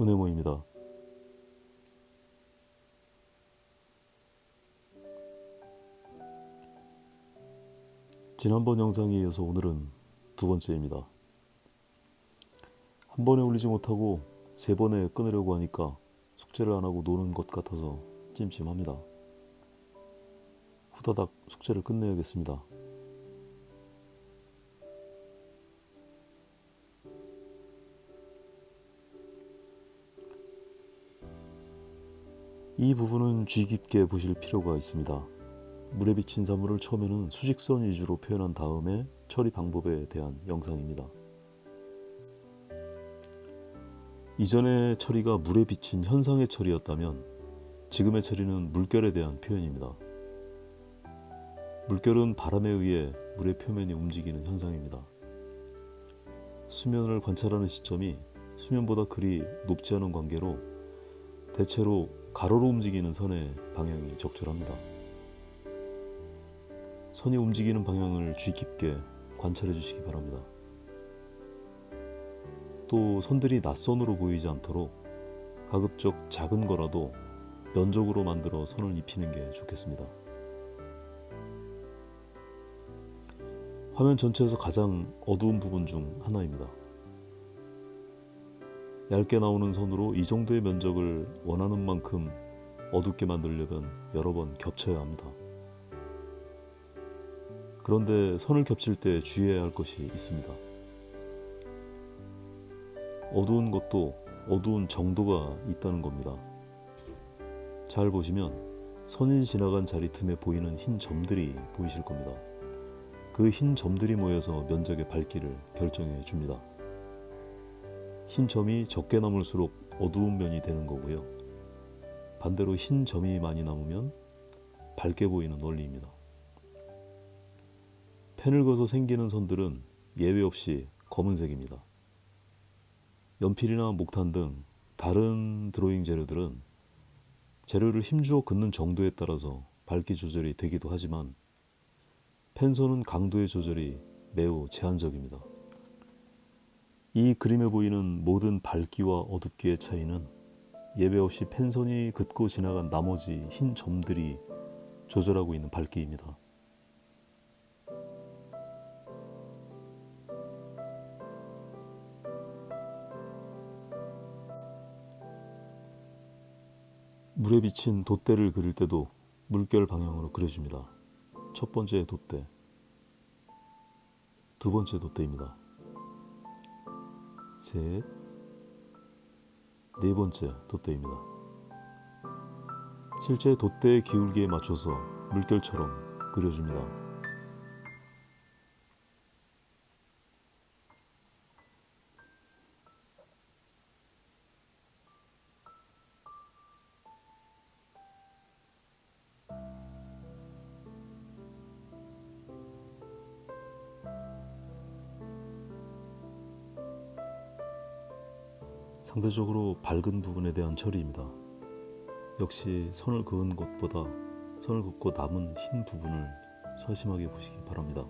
은혜 모입니다. 지난번 영상에 이어서 오늘은 두 번째입니다. 한 번에 올리지 못하고 세 번에 끊으려고 하니까 숙제를 안 하고 노는 것 같아서 찜찜합니다. 후다닥 숙제를 끝내야겠습니다. 이 부분은 주의 깊게 보실 필요가 있습니다. 물에 비친 사물을 처음에는 수직선 위주로 표현한 다음에 처리 방법에 대한 영상입니다. 이전의 처리가 물에 비친 현상의 처리였다면 지금의 처리는 물결에 대한 표현입니다. 물결은 바람에 의해 물의 표면이 움직이는 현상입니다. 수면을 관찰하는 시점이 수면보다 그리 높지 않은 관계로 대체로 가로로 움직이는 선의 방향이 적절합니다. 선이 움직이는 방향을 주의 깊게 관찰해 주시기 바랍니다. 또 선들이 낯선으로 보이지 않도록 가급적 작은 거라도 면적으로 만들어 선을 입히는 게 좋겠습니다. 화면 전체에서 가장 어두운 부분 중 하나입니다. 얇게 나오는 선으로 이 정도의 면적을 원하는 만큼 어둡게 만들려면 여러 번 겹쳐야 합니다. 그런데 선을 겹칠 때 주의해야 할 것이 있습니다. 어두운 것도 어두운 정도가 있다는 겁니다. 잘 보시면 선이 지나간 자리 틈에 보이는 흰 점들이 보이실 겁니다. 그 흰 점들이 모여서 면적의 밝기를 결정해 줍니다. 흰 점이 적게 남을수록 어두운 면이 되는 거고요. 반대로 흰 점이 많이 남으면 밝게 보이는 원리입니다. 펜을 그어서 생기는 선들은 예외 없이 검은색입니다. 연필이나 목탄 등 다른 드로잉 재료들은 재료를 힘주어 긋는 정도에 따라서 밝기 조절이 되기도 하지만 펜선은 강도의 조절이 매우 제한적입니다. 이 그림에 보이는 모든 밝기와 어둡기의 차이는 예외 없이 펜선이 긋고 지나간 나머지 흰 점들이 조절하고 있는 밝기입니다. 물에 비친 돛대를 그릴 때도 물결 방향으로 그려줍니다. 첫 번째 돛대, 두 번째 돛대입니다. 셋, 네 번째 돛대입니다. 실제 돛대의 기울기에 맞춰서 물결처럼 그려줍니다. 상대적으로 밝은 부분에 대한 처리입니다. 역시 선을 그은 것보다 선을 긋고 남은 흰 부분을 서심하게 보시기 바랍니다.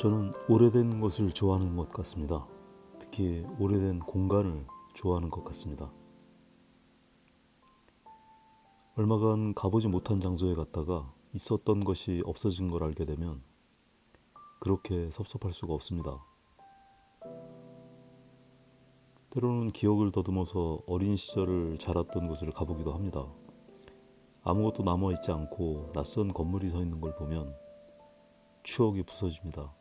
저는 오래된 것을 좋아하는 것 같습니다. 특히 오래된 공간을 좋아하는 것 같습니다. 얼마간 가보지 못한 장소에 갔다가 있었던 것이 없어진 걸 알게 되면 그렇게 섭섭할 수가 없습니다. 때로는 기억을 더듬어서 어린 시절을 자랐던 곳을 가보기도 합니다. 아무것도 남아있지 않고 낯선 건물이 서 있는 걸 보면 추억이 부서집니다.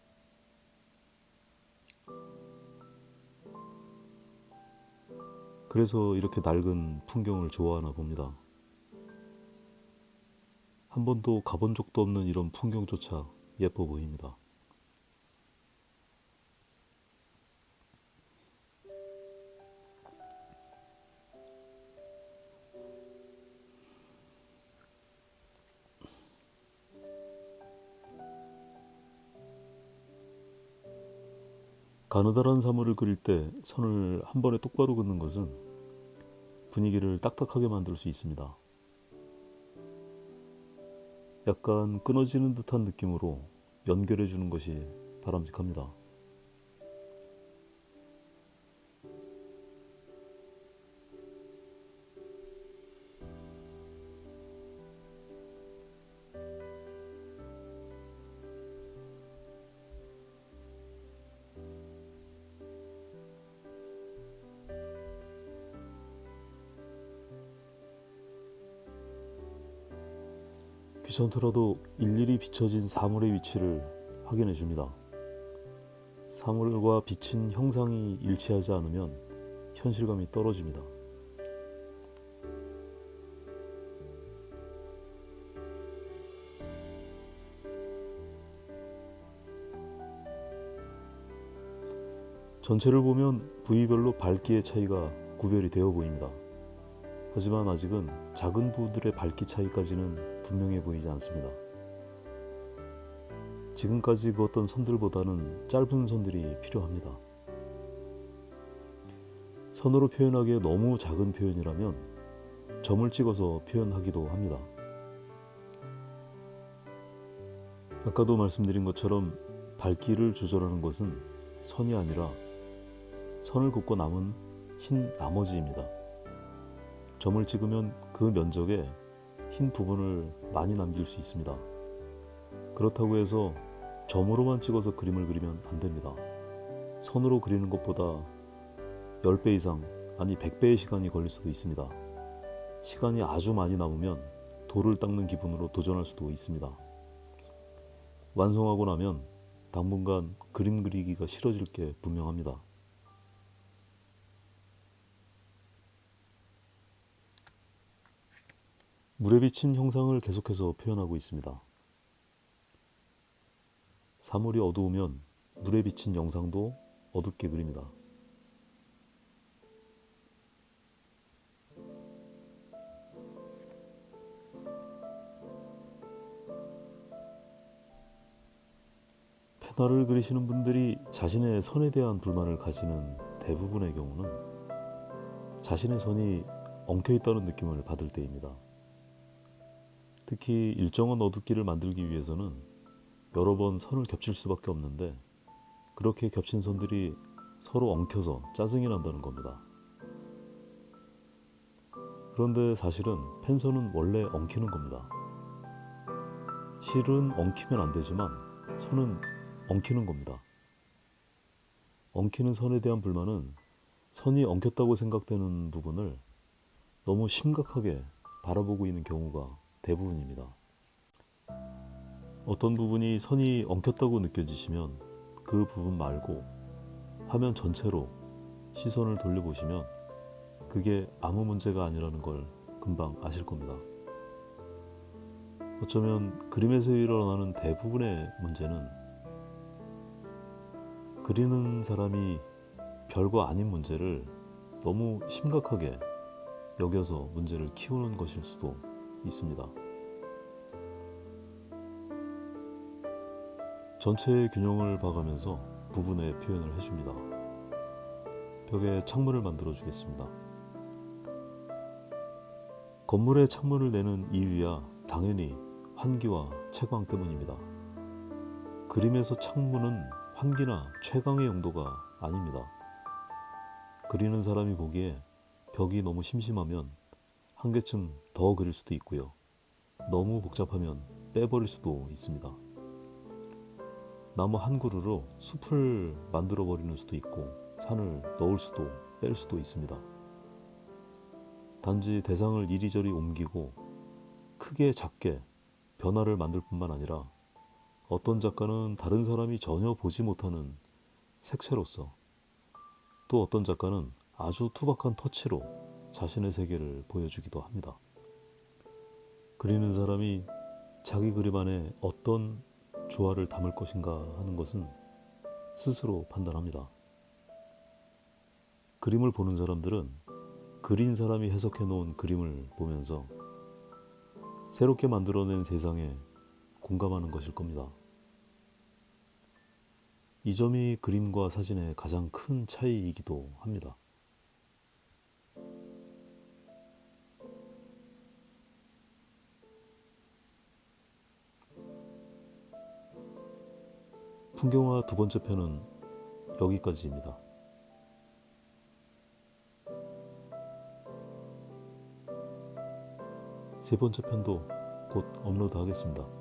그래서 이렇게 낡은 풍경을 좋아하나 봅니다. 한 번도 가본 적도 없는 이런 풍경조차 예뻐 보입니다. 가느다란 사물을 그릴 때 선을 한 번에 똑바로 긋는 것은 분위기를 딱딱하게 만들 수 있습니다. 약간 끊어지는 듯한 느낌으로 연결해 주는 것이 바람직합니다. 귀찮더라도 일일이 비춰진 사물의 위치를 확인해 줍니다. 사물과 비친 형상이 일치하지 않으면 현실감이 떨어집니다. 전체를 보면 부위별로 밝기의 차이가 구별이 되어 보입니다. 하지만 아직은 작은 부들의 밝기 차이까지는 분명해 보이지 않습니다. 지금까지 그었던 선들보다는 짧은 선들이 필요합니다. 선으로 표현하기에 너무 작은 표현이라면 점을 찍어서 표현하기도 합니다. 아까도 말씀드린 것처럼 밝기를 조절하는 것은 선이 아니라 선을 긋고 남은 흰 나머지입니다. 점을 찍으면 그 면적에 흰 부분을 많이 남길 수 있습니다. 그렇다고 해서 점으로만 찍어서 그림을 그리면 안 됩니다. 선으로 그리는 것보다 10배 이상, 아니 100배의 시간이 걸릴 수도 있습니다. 시간이 아주 많이 남으면 돌을 닦는 기분으로 도전할 수도 있습니다. 완성하고 나면 당분간 그림 그리기가 싫어질 게 분명합니다. 물에 비친 형상을 계속해서 표현하고 있습니다. 사물이 어두우면 물에 비친 영상도 어둡게 그립니다. 페나를 그리시는 분들이 자신의 선에 대한 불만을 가지는 대부분의 경우는 자신의 선이 엉켜 있다는 느낌을 받을 때입니다. 특히 일정한 어둡기를 만들기 위해서는 여러 번 선을 겹칠 수밖에 없는데 그렇게 겹친 선들이 서로 엉켜서 짜증이 난다는 겁니다. 그런데 사실은 펜선은 원래 엉키는 겁니다. 실은 엉키면 안 되지만 선은 엉키는 겁니다. 엉키는 선에 대한 불만은 선이 엉켰다고 생각되는 부분을 너무 심각하게 바라보고 있는 경우가 대부분입니다. 어떤 부분이 선이 엉켰다고 느껴지시면 그 부분 말고 화면 전체로 시선을 돌려보시면 그게 아무 문제가 아니라는 걸 금방 아실 겁니다. 어쩌면 그림에서 일어나는 대부분의 문제는 그리는 사람이 별거 아닌 문제를 너무 심각하게 여겨서 문제를 키우는 것일 수도 있습니다. 전체의 균형을 봐가면서 부분의 표현을 해줍니다. 벽에 창문을 만들어 주겠습니다. 건물에 창문을 내는 이유야 당연히 환기와 채광 때문입니다. 그림에서 창문은 환기나 채광의 용도가 아닙니다. 그리는 사람이 보기에 벽이 너무 심심하면 한 개쯤 더 그릴 수도 있고요. 너무 복잡하면 빼버릴 수도 있습니다. 나무 한 그루로 숲을 만들어 버리는 수도 있고 산을 넣을 수도 뺄 수도 있습니다. 단지 대상을 이리저리 옮기고 크게 작게 변화를 만들 뿐만 아니라 어떤 작가는 다른 사람이 전혀 보지 못하는 색채로서 또 어떤 작가는 아주 투박한 터치로 자신의 세계를 보여주기도 합니다. 그리는 사람이 자기 그림 안에 어떤 조화를 담을 것인가 하는 것은 스스로 판단합니다. 그림을 보는 사람들은 그린 사람이 해석해 놓은 그림을 보면서 새롭게 만들어낸 세상에 공감하는 것일 겁니다. 이 점이 그림과 사진의 가장 큰 차이이기도 합니다. 풍경화 두 번째 편은 여기까지입니다. 세 번째 편도 곧 업로드 하겠습니다.